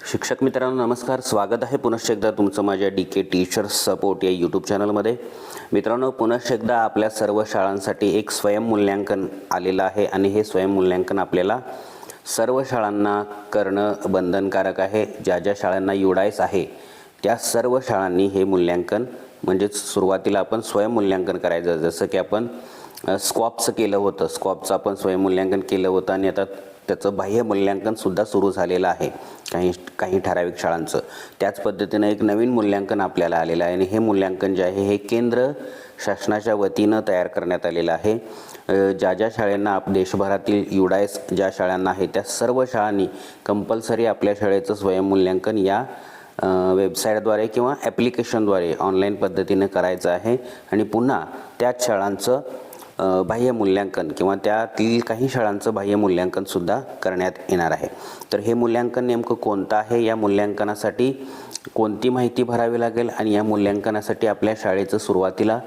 शिक्षक मित्रांनो नमस्कार. स्वागत आहे पुनश्च एकदा तुमचं माझ्या डी के टीचर सपोर्ट या यूट्यूब चॅनलमध्ये मित्रांनो पुनश्च एकदा आपल्या सर्व शाळांसाठी एक स्वयंमूल्यांकन आलेलं आहे आणि हे स्वयंमूल्यांकन आपल्याला सर्व शाळांना करणं बंधनकारक आहे. ज्या ज्या शाळांना युडायस आहे त्या सर्व शाळांनी हे मूल्यांकन म्हणजेच सुरुवातीला आपण स्वयंमूल्यांकन करायचं. जसं की आपण स्कॉपचं केलं होतं. स्कॉपचं आपण स्वयंमूल्यांकन केलं होतं आणि आता त्याचं बाह्य मूल्यांकनसुद्धा सुरू झालेलं आहे. काही काही ठराविक शाळांचं. त्याच पद्धतीनं एक नवीन मूल्यांकन आपल्याला आलेलं आहे. आणि हे मूल्यांकन जे आहे हे केंद्र शासनाच्या वतीनं तयार करण्यात आलेलं आहे. ज्या ज्या शाळांना आप देशभरातील युडायस ज्या शाळांना आहे त्या सर्व शाळांनी कंपल्सरी आपल्या शाळेचं स्वयंमूल्यांकन या वेबसाईटद्वारे किंवा ॲप्लिकेशनद्वारे ऑनलाईन पद्धतीने करायचं आहे. आणि पुन्हा त्याच शाळांचं बाह्य मूल्यांकन किंवा त्यातील काही शाळांचं बाह्य मूल्यांकनसुद्धा करण्यात येणार आहे. तर हे मूल्यांकन नेमकं कोणतं आहे? या मूल्यांकनासाठी कोणती माहिती भरावी लागेल? आणि या मूल्यांकनासाठी आपल्या शाळेचं सुरुवातीला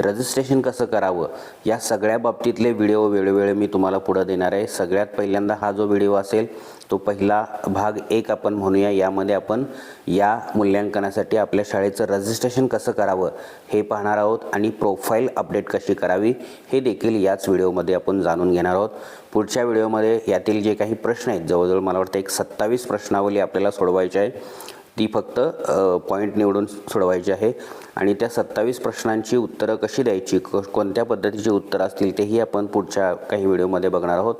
रजिस्ट्रेशन कसं करावं? या सगळ्या बाबतीतले व्हिडिओ वेळोवेळी मी तुम्हाला पुढं देणार आहे. सगळ्यात पहिल्यांदा हा जो व्हिडिओ असेल तो पहिला भाग एक आपण म्हणूया. यामध्ये आपण या मूल्यांकनासाठी आपल्या शाळेचं रजिस्ट्रेशन कसं करावं हे पाहणार आहोत आणि प्रोफाईल अपडेट कशी करावी हे देखील याच व्हिडिओमध्ये आपण जाणून घेणार आहोत. पुढच्या व्हिडिओमध्ये यातील जे काही प्रश्न आहेत जवळजवळ मला वाटतं एक सत्तावीस प्रश्नावली आपल्याला सोडवायची आहे. ती फक्त पॉईंट निवडून सोडवायची आहे. आणि त्या सत्तावीस प्रश्नांची उत्तरं कशी द्यायची? क कोणत्या पद्धतीची उत्तरं असतील? तेही आपण पुढच्या काही व्हिडिओमध्ये बघणार आहोत.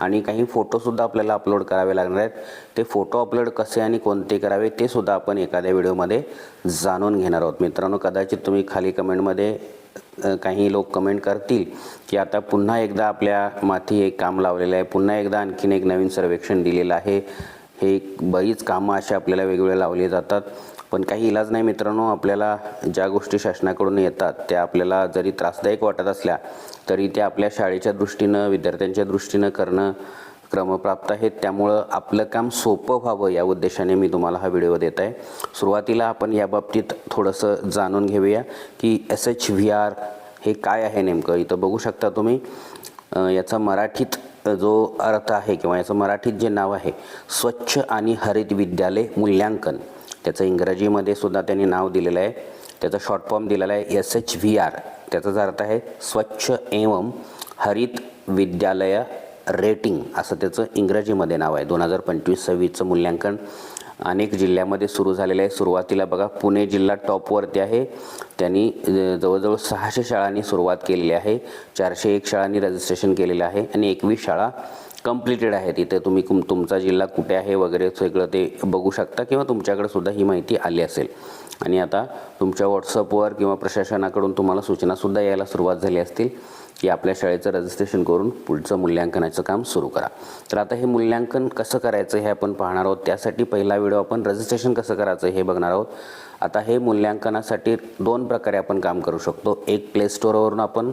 आणि काही फोटोसुद्धा आपल्याला अपलोड करावे लागणार आहेत. ते फोटो अपलोड कसे आणि कोणते करावे ते सुद्धा आपण एखाद्या व्हिडिओमध्ये जाणून घेणार आहोत. मित्रांनो कदाचित तुम्ही खाली कमेंटमध्ये काही लोक कमेंट करतील की आता पुन्हा एकदा आपल्या माथी एक काम लावलेलं आहे. पुन्हा एकदा आणखीन एक नवीन सर्वेक्षण दिलेलं आहे. हे बरीच कामं अशी आपल्याला वेगवेगळे लावली जातात. पण काही इलाज नाही मित्रांनो आपल्याला ज्या गोष्टी शासनाकडून येतात त्या आपल्याला जरी त्रासदायक वाटत असल्या तरी त्या आपल्या शाळेच्या दृष्टीनं विद्यार्थ्यांच्या दृष्टीनं करणं क्रमप्राप्त आहेत. त्यामुळं आपलं काम सोपं व्हावं या उद्देशाने मी तुम्हाला हा व्हिडिओ देत आहे. सुरुवातीला आपण या बाबतीत थोडंसं जाणून घेऊया की एस एच व्ही आर हे काय आहे नेमकं? इथं बघू शकता तुम्ही. याचा मराठीत जो अर्थ आहे किंवा याचं मराठीत जे नाव आहे स्वच्छ आणि हरित विद्यालय मूल्यांकन. त्याचं इंग्रजीमध्ये सुद्धा त्यांनी नाव दिलेलं आहे. त्याचा शॉर्ट फॉर्म दिलेला आहे एस एच व्ही आर त्याचाच अर्थ आहे स्वच्छ एवं हरित विद्यालय रेटिंग असं त्याचं इंग्रजीमध्ये नाव आहे. दोन हजार पंचवीस सव्वीसचं मूल्यांकन अनेक जिल्ह्यामध्ये सुरू झालेलं आहे. सुरुवातीला बघा पुणे जिल्हा टॉपवरती आहे. त्यांनी जवळजवळ सहाशे शाळांनी सुरुवात केलेली आहे. चारशे एक शाळांनी रजिस्ट्रेशन केलेलं आहे आणि एकवीस शाळा कम्प्लिटेड आहेत. इथे तुम्ही कुम तुमचा जिल्हा कुठे आहे वगैरे सगळं ते बघू शकता किंवा तुमच्याकडे सुद्धा ही माहिती आली असेल. आणि आता तुमच्या व्हॉट्सअपवर किंवा प्रशासनाकडून तुम्हाला सूचनासुद्धा यायला सुरुवात झाली असतील. की आपल्या शाळेचं रजिस्ट्रेशन करून पुढचं मूल्यांकनाचं काम सुरू करा. तर आता हे मूल्यांकन कसं करायचं हे आपण पाहणार आहोत. त्यासाठी पहिला व्हिडिओ आपण रजिस्ट्रेशन कसं करायचं हे बघणार आहोत. आता हे मूल्यांकनासाठी दोन प्रकारे आपण काम करू शकतो. एक प्ले स्टोरवरून आपण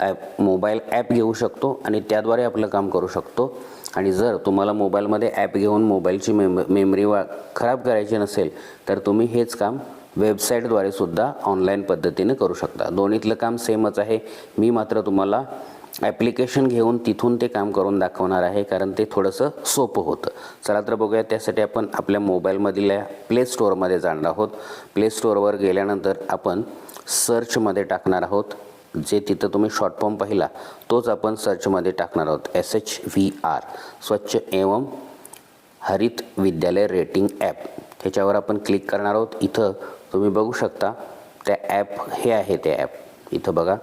ॲप मोबाईल ॲप घेऊ शकतो आणि त्याद्वारे आपलं काम करू शकतो. आणि जर तुम्हाला मोबाईलमध्ये ॲप घेऊन मोबाईलची मेम मेमरी वा खराब करायची नसेल तर तुम्ही हेच काम वेबसाईटद्वारे सुद्धा ऑनलाईन पद्धतीने करू शकता. दोन्हीतलं काम सेमच आहे. मी मात्र तुम्हाला ॲप्लिकेशन घेऊन तिथून ते काम करून दाखवणार आहे कारण ते थोडंसं सोपं होतं. चला तर बघूया त्यासाठी आपण आपल्या मोबाईलमधील प्ले स्टोअरमध्ये जाणार आहोत. प्ले स्टोअरवर गेल्यानंतर आपण सर्चमध्ये टाकणार आहोत. जे तिथं तुम्ही शॉर्ट फॉर्म पाहिला तोच आपण सर्चमध्ये टाकणार आहोत. एस एच व्ही आर स्वच्छ एवं हरित विद्यालय रेटिंग ॲप ह्याच्यावर आपण क्लिक करणार आहोत. इथं तुम्ही बघू शकता त्या ॲप हे आहे ते ॲप इथं बघा.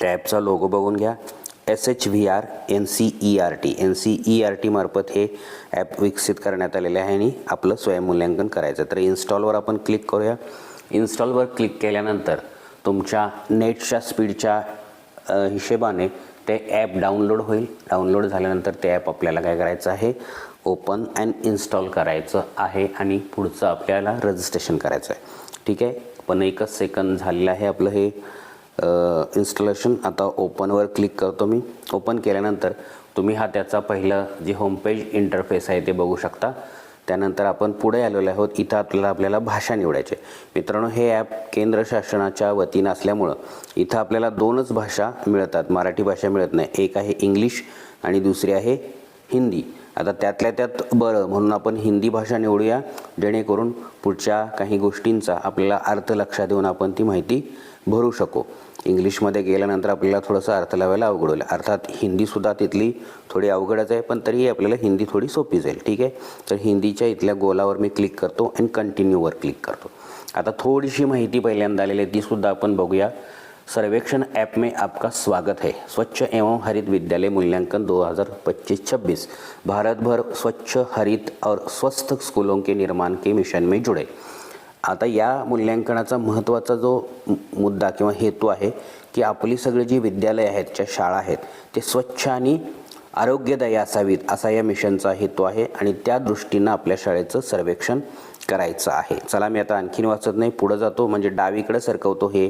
त्या ॲपचा लोगो बघून घ्या. S H V R N C E R T N C E R टीमार्फत हे ॲप विकसित करण्यात आलेले आहे आणि आपलं स्वयंमूल्यांकन करायचं तर इन्स्टॉलवर आपण क्लिक करूया. इन्स्टॉलवर क्लिक केल्यानंतर तुमच्या नेटच्या स्पीडच्या हिशेबाने ते ॲप डाउनलोड होईल. डाउनलोड झाल्यानंतर ते ॲप आपल्याला काय करायचं आहे? ओपन अँड इन्स्टॉल करायचं आहे आणि पुढचं आपल्याला रजिस्ट्रेशन करायचं आहे. ठीक आहे? पण एकच सेकंद झालेलं आहे आपलं हे इन्स्टॉलेशन आता ओपनवर क्लिक करतो मी. ओपन केल्यानंतर तुम्ही हा त्याचा पहिलं जे होमपेज इंटरफेस आहे ते बघू शकता. त्यानंतर आपण पुढे आलेलो आहोत. इथं आपल्याला आपल्याला भाषा निवडायची मित्रांनो हे ॲप केंद्र शासनाच्या वतीनं असल्यामुळं इथं आपल्याला दोनच भाषा मिळतात. मराठी भाषा मिळत नाही. एक आहे इंग्लिश आणि दुसरी आहे हिंदी. आता त्यातल्या त्यात बरं म्हणून आपण हिंदी भाषा निवडूया जेणेकरून पुढच्या काही गोष्टींचा आपल्याला अर्थ लक्षात येऊन आपण ती माहिती भरू शकू. इंग्लिशमध्ये गेल्यानंतर आपल्याला थोडंसं अर्थ लावायला अवघड होईल. अर्थात हिंदीसुद्धा तिथली थोडी अवघडच आहे पण तरीही आपल्याला हिंदी थोडी सोपी जाईल ठीक आहे? तर हिंदीच्या इथल्या गोलावर मी क्लिक करतो आणि कंटिन्यूवर क्लिक करतो. आता थोडीशी माहिती पहिल्यांदा आलेली आहे तीसुद्धा आपण बघूया. सर्वेक्षण ऐप में आपका स्वागत है। स्वच्छ एवं हरित विद्यालय मूल्यांकन 2025-26 भारत भर स्वच्छ हरित और स्वस्थ स्कूलों के निर्माण के मिशन में जुड़े। आता या मूल्यांकनाचा महत्त्वाचा जो मुद्दा किंवा हेतू आहे की आपली सगळी जी विद्यालय आहेत ज्या शाळा आहेत ते स्वच्छ आणि आरोग्यदायी असावीत असा या मिशनचा हेतू आहे आणि त्या दृष्टीनं आपल्या शाळेचं सर्वेक्षण करायचं आहे. चला मी आता आणखीन वाचत नाही पुढं जातो. म्हणजे डावीकडे सरकवतो हे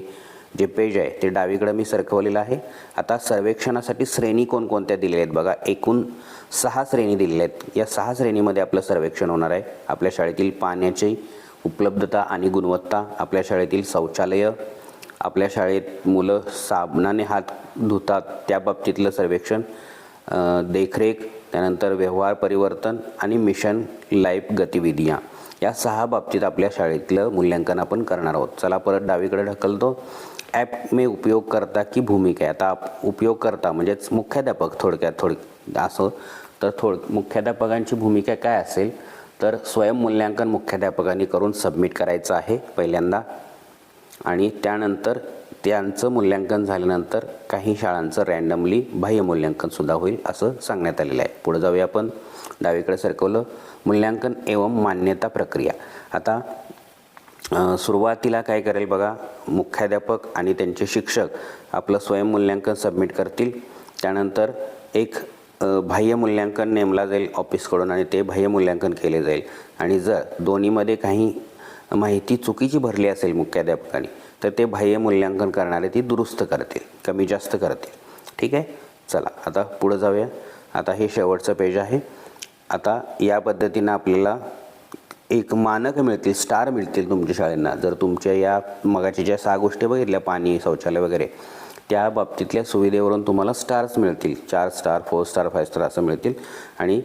जे पेज आहे ते डावीकडं मी सरकवलेलं आहे. आता सर्वेक्षणासाठी श्रेणी कोणकोणत्या दिलेल्या आहेत बघा. एकूण सहा श्रेणी दिलेल्या आहेत. या सहा श्रेणीमध्ये आपलं सर्वेक्षण होणार आहे. आपल्या शाळेतील पाण्याची उपलब्धता आणि गुणवत्ता आपल्या शाळेतील शौचालय आपल्या शाळेत मुलं साबणाने हात धुतात त्या बाबतीतलं सर्वेक्षण देखरेख त्यानंतर व्यवहार परिवर्तन आणि मिशन लाईफ गतिविधिया. या सहा बाबतीत आपल्या शाळेतलं मूल्यांकन आपण करणार आहोत. चला परत डावीकडे ढकलतो. ॲप मी उपयोग करता की भूमिका आहे. आता उपयोग करता म्हणजेच मुख्याध्यापक थोडक्यात थोडक असं. तर थोड मुख्याध्यापकांची भूमिका काय असेल? तर स्वयंमूल्यांकन मुख्याध्यापकांनी करून सबमिट करायचं आहे पहिल्यांदा. आणि त्यानंतर त्यांचं मूल्यांकन झाल्यानंतर काही शाळांचं रँडमली बाह्य मूल्यांकनसुद्धा होईल असं सांगण्यात आलेलं आहे. पुढे जाऊया आपण. डावीकडे सरकवलं. मूल्यांकन एवं मान्यता प्रक्रिया. आता सुरुवातीला काय करेल बघा मुख्याध्यापक आणि त्यांचे शिक्षक आपलं स्वयंमूल्यांकन सबमिट करतील. त्यानंतर एक बाह्य मूल्यांकन नेमला जाईल ऑफिसकडून आणि ते बाह्य मूल्यांकन केले जाईल. आणि जर दोन्हीमध्ये काही माहिती चुकीची भरली असेल मुख्याध्यापकाने तर ते बाह्य मूल्यांकन करणारे ती दुरुस्त करतील कमी जास्त करतील. ठीक आहे? चला आता पुढं जाऊया. आता हे शेवटचं पेज आहे. आता या पद्धतीनं आपल्याला एक मानक मिळतील स्टार मिळतील तुमच्या शाळेंना. जर तुमच्या या मगाच्या ज्या सहा गोष्टी बघितल्या पाणी शौचालय वगैरे त्या बाबतीतल्या सुविधेवरून तुम्हाला स्टार्स मिळतील. चार star four star five star असं मिळतील. आणि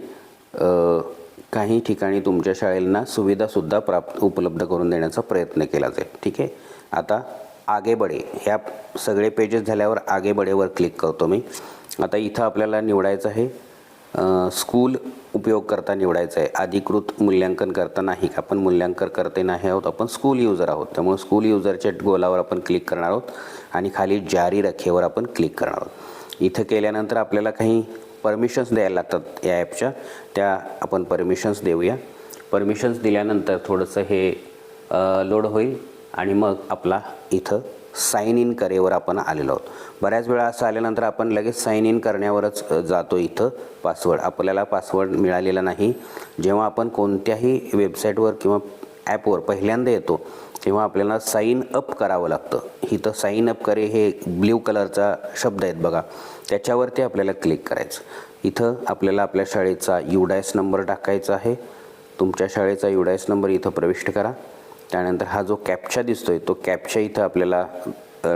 काही ठिकाणी तुमच्या शाळेंना सुविधासुद्धा प्राप्त उपलब्ध करून देण्याचा प्रयत्न केला जाईल. ठीक आहे? आता आगे बडे ह्या सगळे पेजेस झाल्यावर आगे बडेवर क्लिक करतो मी. आता इथं आपल्याला निवडायचं आहे स्कूल उपयोग करता निवडायचं आहे. अधिकृत मूल्यांकन करता नाही का आपण मूल्यांकन करते नाही आहोत आपण स्कूल युजर आहोत. त्यामुळे स्कूल युजरच्या गोलावर आपण क्लिक करणार आहोत आणि खाली जारी रखेवर आपण क्लिक करणार आहोत. इथं केल्यानंतर आपल्याला काही परमिशन्स द्यायला लागतात या ॲपच्या त्या आपण परमिशन्स देऊया. परमिशन्स दिल्यानंतर थोडंसं हे लोड होईल आणि मग आपला इथं साईन इन करेवर आपण आलेलो आहोत. बऱ्याच वेळा असं आल्यानंतर आपण लगेच साईन इन करण्यावरच जातो इथं पासवर्ड आपल्याला पासवर्ड मिळालेला नाही. जेव्हा आपण कोणत्याही वेबसाईटवर किंवा ॲपवर पहिल्यांदा येतो तेव्हा आपल्याला साईन अप करावं लागतं. इथं साईन अप करे हे ब्ल्यू कलरचा शब्द आहेत बघा. त्याच्यावरती आपल्याला क्लिक करायचं. इथं आपल्याला आपल्या शाळेचा युडायस नंबर टाकायचा आहे. तुमच्या शाळेचा युडायस नंबर इथं प्रविष्ट करा. त्यानंतर हा जो कॅप्चा दिसतोय तो कॅप्चा इथं आपल्याला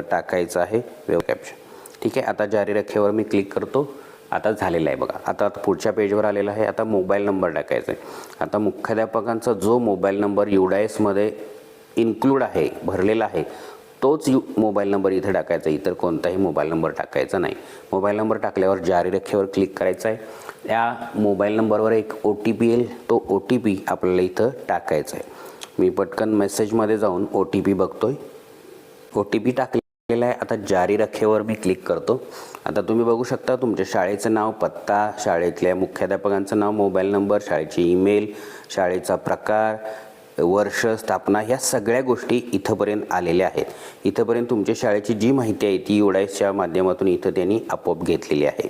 टाकायचा आहे. वेब कॅप्चा ठीक आहे आता जारी रखेवर मी क्लिक करतो. आता झालेलं आहे बघा. आता पुढच्या पेजवर आलेला आहे. आता मोबाईल नंबर टाकायचा आहे. आता मुख्याध्यापकांचा जो मोबाईल नंबर युडायसमध्ये इन्क्लूड आहे भरलेला आहे तोच यू मोबाईल नंबर इथे टाकायचा इतर कोणताही मोबाईल नंबर टाकायचा नाही. मोबाईल नंबर टाकल्यावर जारी रखेवर क्लिक करायचा आहे. त्या मोबाईल नंबरवर एक ओ टी पी येईल. तो ओ टी पी आपल्याला इथं टाकायचा आहे. मी पटकन मेसेजमध्ये जाऊन ओ टी पी बघतोय. ओ टी पी टाकलेला आहे. आता जारी रखेवर मी क्लिक करतो. आता तुम्ही बघू शकता तुमच्या शाळेचं नाव पत्ता शाळेतल्या मुख्याध्यापकांचं नाव मोबाईल नंबर शाळेची ईमेल शाळेचा प्रकार वर्ष स्थापना ह्या सगळ्या गोष्टी इथंपर्यंत आलेल्या आहेत. इथंपर्यंत तुमच्या शाळेची जी माहिती आहे ती युडायसच्या माध्यमातून इथं त्यांनी आपोआप घेतलेली आहे.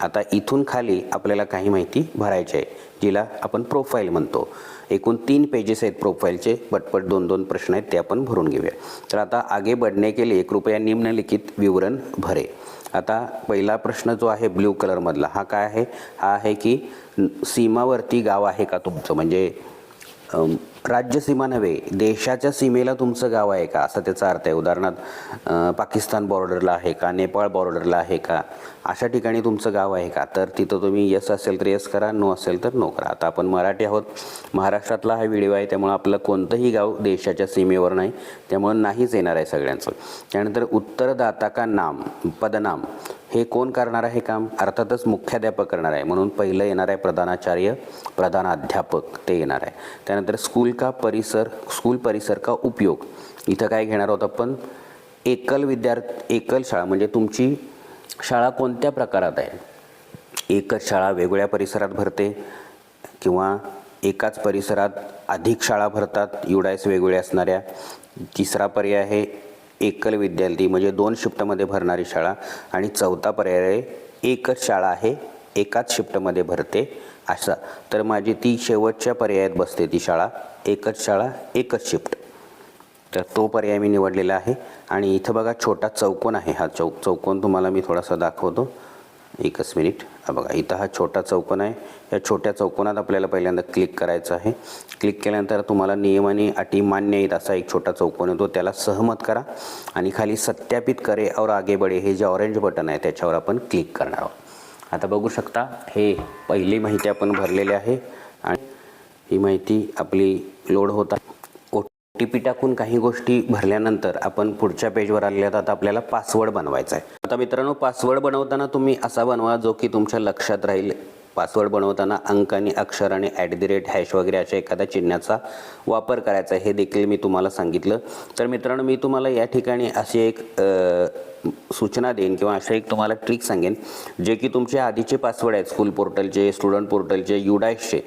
आता इथून खाली आपल्याला काही माहिती भरायची आहे. जिला आपण प्रोफाईल म्हणतो. एकूण तीन पेजेस आहेत प्रोफाईलचे पटपट दोन दोन प्रश्न आहेत ते आपण भरून घेऊया. तर आता आगे बढ़ने के लिए कृपया निम्नलिखित विवरण भरे. आता पहिला प्रश्न जो आहे ब्ल्यू कलरमधला हा काय आहे? हा आहे की सीमावर्ती गाव आहे का तुमचं? म्हणजे राज्य राज्यसीमा नव्हे देशाच्या सीमेला तुमचं गाव आहे का? असा त्याचा अर्थ आहे. उदाहरणार्थ पाकिस्तान बॉर्डरला आहे का? नेपाळ बॉर्डरला आहे का? अशा ठिकाणी तुमचं गाव आहे का? तर तिथं तुम्ही यस असेल तर यस करा नो असेल तर नो करा. आता आपण मराठी आहोत. महाराष्ट्रातला हा व्हिडिओ आहे त्यामुळं आपलं कोणतंही गाव देशाच्या सीमेवर नाही. त्यामुळं नाहीच येणार आहे सगळ्यांचं. त्यानंतर उत्तरदाता का नाम पदनाम. हे कोण करणार आहे काम? अर्थातच मुख्याध्यापक करणार आहे. म्हणून पहिलं येणार आहे प्रधानाचार्य प्रधानाध्यापक. ते येणार आहे. त्यानंतर स्कूल का परिसर स्कूल परिसर का उपयोग? इथं काय घेणार आहोत आपण? एकल विद्यार्थी एकल शाळा. म्हणजे तुमची शाळा कोणत्या प्रकारात आहे? एकच शाळा वेगवेगळ्या परिसरात भरते किंवा एकाच परिसरात अधिक शाळा भरतात युडायस वेगवेगळ्या असणाऱ्या. तिसरा पर्याय आहे एकल विद्यार्थी म्हणजे दोन शिफ्टमध्ये भरणारी शाळा आणि चौथा पर्याय एकच शाळा आहे एकाच शिफ्टमध्ये भरते असा. तर माझी ती शेवटच्या पर्यायात बसते ती शाळा एकच शाळा एकच शिफ्ट. तर तो पर्याय मी निवडलेला आहे आणि इथं बघा छोटा चौकोन आहे हा चौ चौकोन तुम्हाला मी थोडासा दाखवतो. एकच मिनिट. हा बघा इथं हा छोटा चौकोन आहे. या छोट्या चौकोनात आपल्याला पहिल्यांदा क्लिक करायचं आहे. क्लिक केल्यानंतर तुम्हाला नियम आणि अटी मान्य आहेत असा एक छोटा चौकोन येतो. त्याला सहमत करा आणि खाली सत्यापित करे और आगे बढे. हे जे ऑरेंज बटन आहे त्याच्यावर आपण क्लिक करणार आहोत. आता बघू शकता हे पहिली माहिती आपण भरलेली आहे. आणि ही माहिती आपली लोड होत आहे. टी पी टाकून काही गोष्टी भरल्यानंतर आपण पुढच्या पेजवर आलेल्या आता आपल्याला पासवर्ड बनवायचा आहे. आता मित्रांनो पासवर्ड बनवताना तुम्ही असा बनवा जो की तुमच्या लक्षात राहील. पासवर्ड बनवताना अंक आणि अक्षर आणि ॲट दी रेट हॅश वगैरे अशा एखाद्या चिन्हाचा वापर करायचा आहे हे देखील मी तुम्हाला सांगितलं. तर मित्रांनो मी तुम्हाला या ठिकाणी अशी एक सूचना देईन किंवा अशा एक तुम्हाला ट्रिक सांगेन जे की तुमचे आधीचे पासवर्ड आहेत स्कूल पोर्टलचे स्टुडंट पोर्टलचे युडायसचे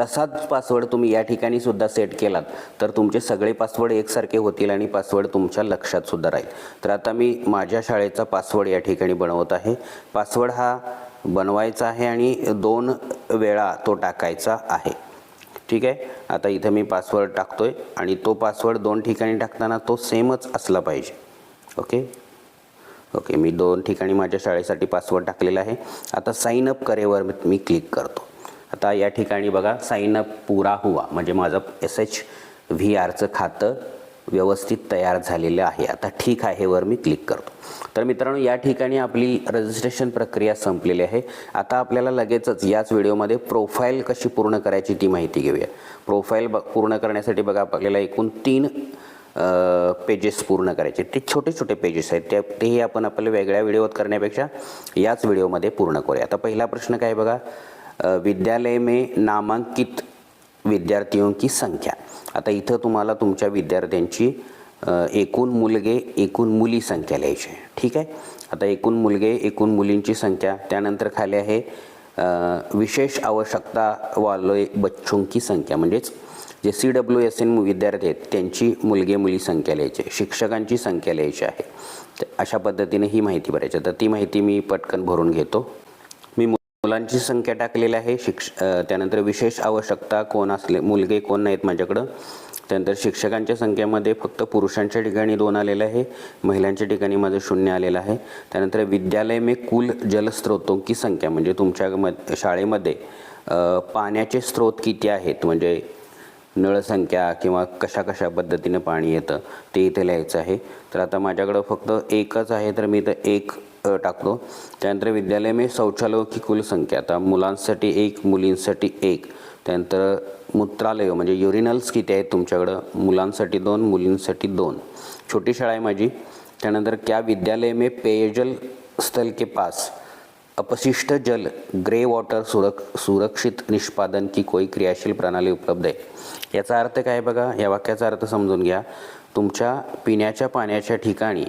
तसाच पासवर्ड तुम्ही या ठिकाणी सुद्धा सेट केलात तर तुमचे सगळे पासवर्ड एकसारखे होतील आणि पासवर्ड तुमच्या लक्षात सुद्धा राहील. तर आता मी माझ्या शाळेचा पासवर्ड या ठिकाणी बनवत आहे. पासवर्ड हा बनवायचा आहे आणि दोन वेळा तो टाकायचा आहे. ठीक आहे? आता इथं मी पासवर्ड टाकतो आहे आणि तो पासवर्ड दोन ठिकाणी टाकताना तो सेमच असला पाहिजे. ओके? ओके मी दोन ठिकाणी माझ्या शाळेसाठी पासवर्ड टाकलेला आहे. आता साईन अप करेवर मी- क्लिक करतो. आता या ठिकाणी बघा साईन अप पुरा हुआ. म्हणजे माझं एस एच व्ही आरचं खातं व्यवस्थित तयार झालेलं आहे. आता ठीक आहे वर मी क्लिक करतो. तर मित्रांनो या ठिकाणी आपली रजिस्ट्रेशन प्रक्रिया संपलेली आहे. आता आपल्याला लगेचच याच व्हिडिओमध्ये प्रोफाईल कशी पूर्ण करायची ती माहिती घेऊया. प्रोफाईल ब पूर्ण करण्यासाठी बघा आपल्याला एकूण तीन पेजेस पूर्ण करायचे. ते छोटे छोटे पेजेस आहेत. त्या तेही आपण आपल्या वेगळ्या व्हिडिओत करण्यापेक्षा याच व्हिडिओमध्ये पूर्ण करूया. आता पहिला प्रश्न काय बघा? विद्यालय में नामांकित विद्यार्थियों की संख्या. आता इथं तुम्हाला तुमच्या विद्यार्थ्यांची एकूण मुलगे एकूण मुली संख्या लिहायची आहे. ठीक आहे? आता एकूण मुलगे एकूण मुलींची संख्या त्यानंतर खाली आहे. विशेष आवश्यकता वाले बच्चुंकी संख्या. म्हणजेच जे सी डब्ल्यू एस एन विद्यार्थी आहेत त्यांची मुलगे मुली संख्या लिहायची आहे. शिक्षकांची संख्या लिहायची आहे. तर अशा पद्धतीने ही माहिती भरायची आहे. तर ती माहिती मी पटकन भरून घेतो. मुलांची संख्या टाकलेली आहे. शिक्ष त्यानंतर विशेष आवश्यकता कोण असले मुलगे कोण नाहीत माझ्याकडं. त्यानंतर शिक्षकांच्या संख्येमध्ये फक्त पुरुषांच्या ठिकाणी दोन आलेलं आहे. महिलांच्या ठिकाणी माझं शून्य आलेलं आहे. त्यानंतर विद्यालय मे कुल जलस्रोतों की संख्या म्हणजे तुमच्या म शाळेमध्ये पाण्याचे स्रोत किती आहेत? म्हणजे नळसंख्या किंवा कशा कशा पद्धतीने पाणी येतं ते इथे लिहायचं आहे. तर आता माझ्याकडं फक्त एकच आहे तर मी इथं एक टाकतो. त्यानंतर विद्यालय में शौचालय की कुल संख्या आता मुलांसाठी एक मुलींसाठी एक. त्यानंतर मूत्रालय म्हणजे युरिनल्स किती आहेत तुमच्याकडं? मुलांसाठी दोन मुलींसाठी दोन. छोटी शाळा आहे माझी. त्यानंतर क्या विद्यालय में पेयजल स्थल के पास अपशिष्ट जल ग्रे वॉटर सुरक सुरक्षित निष्पादन की कोई क्रियाशील प्रणाली उपलब्ध आहे? याचा अर्थ काय बघा? या वाक्याचा अर्थ समजून घ्या. तुमच्या पिण्याच्या पाण्याच्या ठिकाणी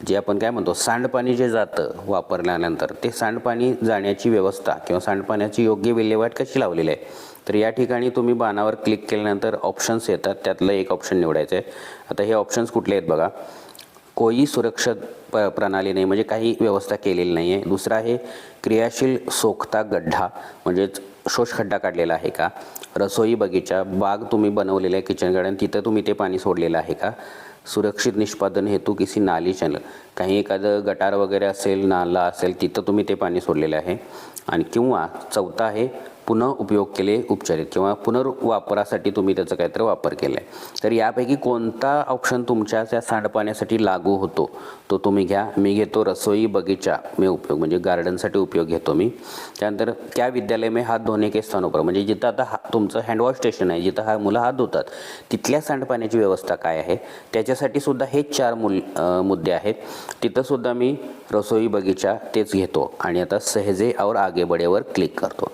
जे आपण काय म्हणतो सांडपाणी जे जातं वापरल्यानंतर ते सांडपाणी जाण्याची व्यवस्था किंवा सांडपाण्याची योग्य विल्हेवाट कशी लावलेली आहे? तर या ठिकाणी तुम्ही बाणावर क्लिक केल्यानंतर ऑप्शन्स येतात. त्यातलं एक ऑप्शन निवडायचं आहे आता हे ऑप्शन्स कुठले आहेत बघा? कोई सुरक्षा प प्रणाली नाही म्हणजे काही व्यवस्था केलेली नाही आहे दुसरा आहे क्रियाशील सोखता गड्ढा म्हणजेच शोषखड्डा काढलेला आहे का? रसोई बगीचा बाग तुम्ही बनवलेला आहे किचन गार्डन तिथं तुम्ही ते पाणी सोडलेलं आहे का? सुरक्षित निष्पादन हेतू किसी नाली चॅनल काही एखादं गटार वगैरे असेल नाला असेल तिथं तुम्ही ते पाणी सोडलेलं आहे. आणि किंवा चौथा आहे पुन्हा उपयोग केले उपचारित किंवा पुनर्वापरासाठी तुम्ही त्याचा काहीतरी वापर केला आहे तर यापैकी कोणता ऑप्शन तुमच्या त्या सांडपाण्यासाठी लागू होतो तो तुम्ही घ्या. मी घेतो रसोई बगीचा मी उपयोग म्हणजे गार्डनसाठी उपयोग घेतो मी. त्यानंतर त्या विद्यालय मी हात धुणे के स्थानोपर म्हणजे जिथं आता हा तुमचं हँडवॉश स्टेशन आहे जिथं हा मुलं हात धुतात तिथल्या सांडपाण्याची व्यवस्था काय आहे? त्याच्यासाठी सुद्धा हे चार मुल मुद्दे आहेत. तिथंसुद्धा मी रसोई बगीचा तेच घेतो आणि आता सहजे और आगे बडेवर क्लिक करतो.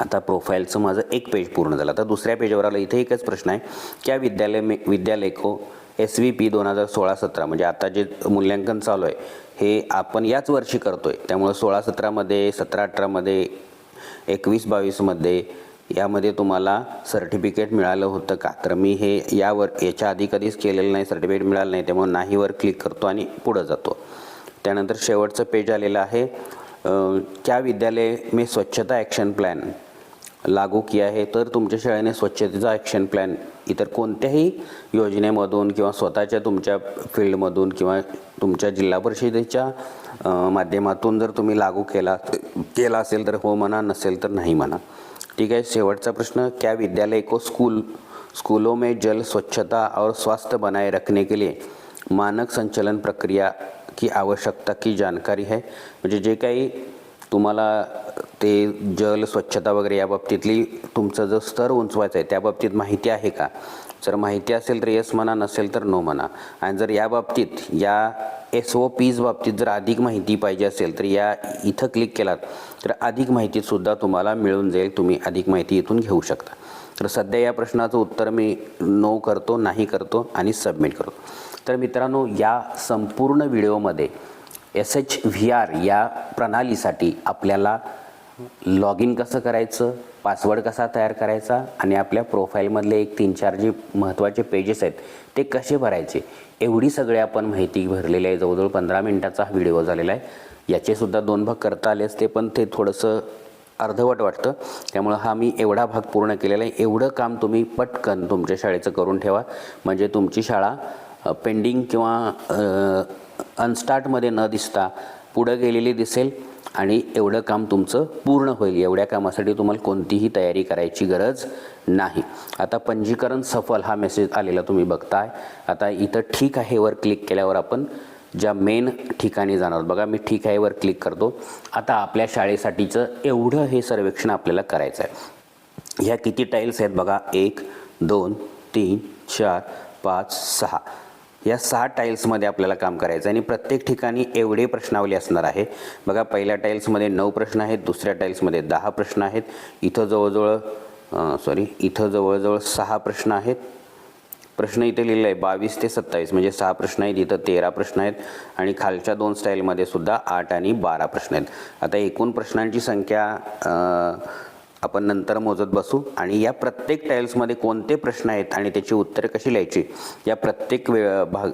आता प्रोफाईलचं माझं एक पेज पूर्ण झालं. आता दुसऱ्या पेजवर आलं इथे एकच प्रश्न आहे. क्या विद्यालय मे विद्यालय को एस व्ही पी दोन हजार सोळा सतरा म्हणजे आता जे मूल्यांकन चालू आहे हे आपण याच वर्षी करतो आहे त्यामुळं सोळा सतरामध्ये सतरा अठरामध्ये एकवीस बावीसमध्ये यामध्ये तुम्हाला सर्टिफिकेट मिळालं होतं का? तर मी हे यावर याच्या आधी कधीच केलेलं नाही सर्टिफिकेट मिळालं नाही त्यामुळे नाहीवर क्लिक करतो आणि पुढं जातो. त्यानंतर शेवटचं पेज आलेलं आहे क्या विद्यालय मी स्वच्छता ॲक्शन प्लॅन लागू किया आहे तर तुमच्या शाळेने स्वच्छतेचा ॲक्शन प्लॅन इतर कोणत्याही योजनेमधून किंवा स्वतःच्या तुमच्या फील्डमधून किंवा तुमच्या जिल्हा परिषदेच्या माध्यमातून जर तुम्ही लागू केला केला असेल तर हो म्हणा नसेल तर नाही म्हणा. ठीक आहे शेवटचा प्रश्न क्या विद्यालय को स्कूल स्कूलों में जल स्वच्छता और स्वास्थ्य बनाए रखने के लिए मानक संचलन प्रक्रिया की आवश्यकता की जानकारी है? म्हणजे जे काही तुम्हाला ते जल स्वच्छता वगैरे या बाबतीतली तुमचं जो स्तर उंचवायचं आहे त्या बाबतीत माहिती आहे का? जर माहिती असेल तर येस म्हणा नसेल तर नो म्हणा. आणि जर या बाबतीत या एस ओ पीज बाबतीत जर अधिक माहिती पाहिजे असेल तर या इथं क्लिक केलात तर अधिक माहितीसुद्धा तुम्हाला मिळून जाईल तुम्ही अधिक माहिती इथून घेऊ शकता. तर सध्या या प्रश्नाचं उत्तर मी नो करतो नाही करतो आणि सबमिट करतो. तर मित्रांनो या संपूर्ण व्हिडिओमध्ये एस एच व्ही आर या प्रणालीसाठी आपल्याला लॉग इन कसं करायचं पासवर्ड कसा तयार करायचा आणि आपल्या प्रोफाईलमधले एक तीन चार जे महत्त्वाचे पेजेस आहेत ते कसे भरायचे? एवढी सगळे आपण माहिती भरलेली आहे. जवळजवळ पंधरा मिनटाचा हा व्हिडिओ झालेला आहे. याचेसुद्धा दोन भाग करता आले असते पण ते थोडंसं अर्धवट वाटतं. त्यामुळं हा मी एवढा भाग पूर्ण केलेला आहे. एवढं काम तुम्ही पटकन तुमच्या शाळेचं करून ठेवा. म्हणजे तुमची शाळा पेंडिंग किंवा अनस्टार्टमध्ये न दिसता पुढं गेलेली दिसेल आणि एवढं काम तुमचं पूर्ण होईल. एवढ्या कामासाठी तुम्हाला कोणतीही तयारी करायची गरज नाही. आता पंजीकरण सफल हा मेसेज आलेला तुम्ही बघताय. आता इथं ठीक आहे वर क्लिक केल्यावर आपण ज्या मेन ठिकाणी जाणार बघा मी ठीक आहे वर क्लिक करतो. आता आपल्या शाळेसाठीचं एवढं हे सर्वेक्षण आपल्याला करायचं आहे. ह्या किती टाईल्स आहेत बघा? एक दोन तीन चार पाच सहा. या सहा टाईल्समध्ये आपल्याला काम करायचं आहे. आणि प्रत्येक ठिकाणी एवढे प्रश्नावली असणार आहे. बघा पहिल्या टाईल्समध्ये नऊ प्रश्न आहेत दुसऱ्या टाईल्समध्ये दहा प्रश्न आहेत. इथं जवळजवळ सॉरी इथं जवळजवळ सहा प्रश्न आहेत. प्रश्न इथे लिहिलं आहे बावीस ते सत्तावीस. म्हणजे सहा प्रश्न आहेत इथं तेरा प्रश्न आहेत. आणि खालच्या दोन स्टाईलमध्ये सुद्धा आठ आणि बारा प्रश्न आहेत. आता एकूण प्रश्नांची संख्या आपण नंतर मोजत बसू. आणि या प्रत्येक टाईल्समध्ये कोणते प्रश्न आहेत आणि त्याची उत्तरे कशी लिहायची? या प्रत्येक वे भाग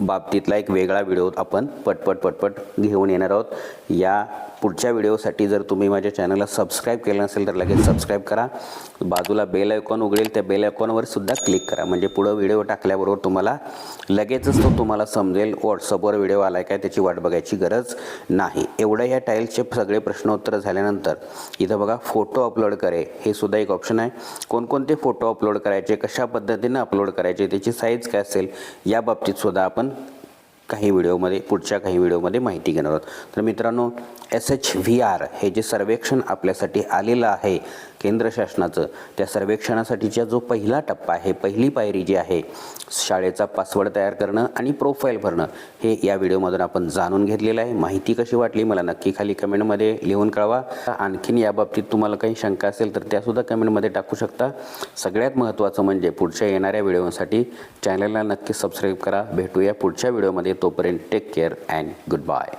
बाबतीतला एक वेगळा व्हिडिओ आपण पटपट पटपट घेऊन येणार आहोत. या पुढच्या व्हिडिओसाठी जर तुम्ही माझ्या चॅनलला सबस्क्राईब केलं नसेल तर लगेच सबस्क्राईब करा. बाजूला बेल आयकॉन उघडेल त्या बेल आयकॉनवर सुद्धा क्लिक करा. म्हणजे पुढं व्हिडिओ टाकल्याबरोबर तुम्हाला लगेचच तो तुम्हाला समजेल व्हॉट्सअपवर व्हिडिओ आला आहे काय त्याची वाट बघायची गरज नाही. एवढं या टाईल्सचे सगळे प्रश्नोत्तर झाल्यानंतर इथं बघा फोटो अपलोड करे हे सुद्धा एक ऑप्शन आहे. कोणकोणते फोटो अपलोड करायचे कशा पद्धतीनं अपलोड करायचे त्याची साईज काय असेल या बाबतीत सुद्धा आपण काही व्हिडिओमध्ये पुढच्या काही व्हिडिओमध्ये माहिती घेणार आहोत. तर मित्रांनो एस एच व्ही आर हे जे सर्वेक्षण आपल्यासाठी आलेलं आहे केंद्र शासनाचं. त्या सर्वेक्षणासाठीचा जो पहिला टप्पा आहे पहिली पायरी जी आहे शाळेचा पासवर्ड तयार करणं आणि प्रोफाईल भरणं हे या व्हिडिओमधून आपण जाणून घेतलेलं आहे. माहिती कशी वाटली मला नक्की खाली कमेंटमध्ये लिहून कळवा. आणखीन या बाबतीत तुम्हाला काही शंका असेल तर त्यासुद्धा कमेंटमध्ये टाकू शकता. सगळ्यात महत्त्वाचं म्हणजे पुढच्या येणाऱ्या व्हिडिओसाठी चॅनलला नक्की सबस्क्राईब करा. भेटूया पुढच्या व्हिडिओमध्ये. तोपर्यंत take care and good bye